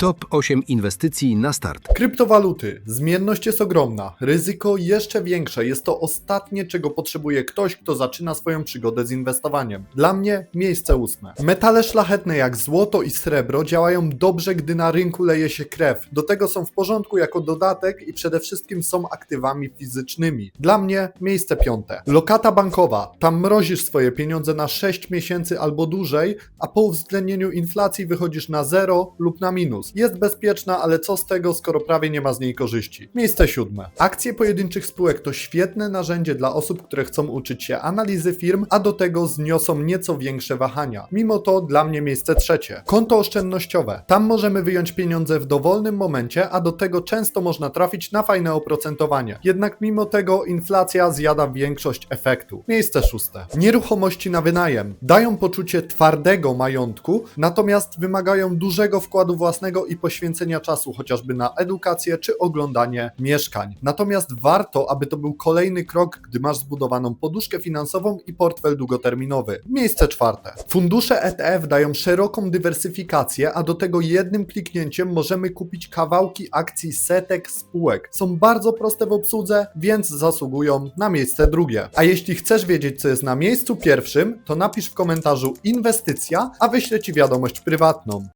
Top 8 inwestycji na start. Kryptowaluty. Zmienność jest ogromna, ryzyko jeszcze większe. Jest to ostatnie, czego potrzebuje ktoś, kto zaczyna swoją przygodę z inwestowaniem. Dla mnie miejsce ósme. Metale szlachetne jak złoto i srebro działają dobrze, gdy na rynku leje się krew. Do tego są w porządku jako dodatek i przede wszystkim są aktywami fizycznymi. Dla mnie miejsce piąte. Lokata bankowa. Tam mrozisz swoje pieniądze na 6 miesięcy albo dłużej, a po uwzględnieniu inflacji wychodzisz na zero lub na minus. Jest bezpieczna, ale co z tego, skoro prawie nie ma z niej korzyści? Miejsce siódme. Akcje pojedynczych spółek to świetne narzędzie dla osób, które chcą uczyć się analizy firm, a do tego zniosą nieco większe wahania. Mimo to dla mnie miejsce trzecie. Konto oszczędnościowe. Tam możemy wyjąć pieniądze w dowolnym momencie, a do tego często można trafić na fajne oprocentowanie. Jednak mimo tego inflacja zjada większość efektu. Miejsce szóste. Nieruchomości na wynajem. Dają poczucie twardego majątku, natomiast wymagają dużego wkładu własnego i poświęcenia czasu, chociażby na edukację czy oglądanie mieszkań. Natomiast warto, aby to był kolejny krok, gdy masz zbudowaną poduszkę finansową i portfel długoterminowy. Miejsce czwarte. Fundusze ETF dają szeroką dywersyfikację, a do tego jednym kliknięciem możemy kupić kawałki akcji setek spółek. Są bardzo proste w obsłudze, więc zasługują na miejsce drugie. A jeśli chcesz wiedzieć, co jest na miejscu pierwszym, to napisz w komentarzu inwestycja, a wyślę Ci wiadomość prywatną.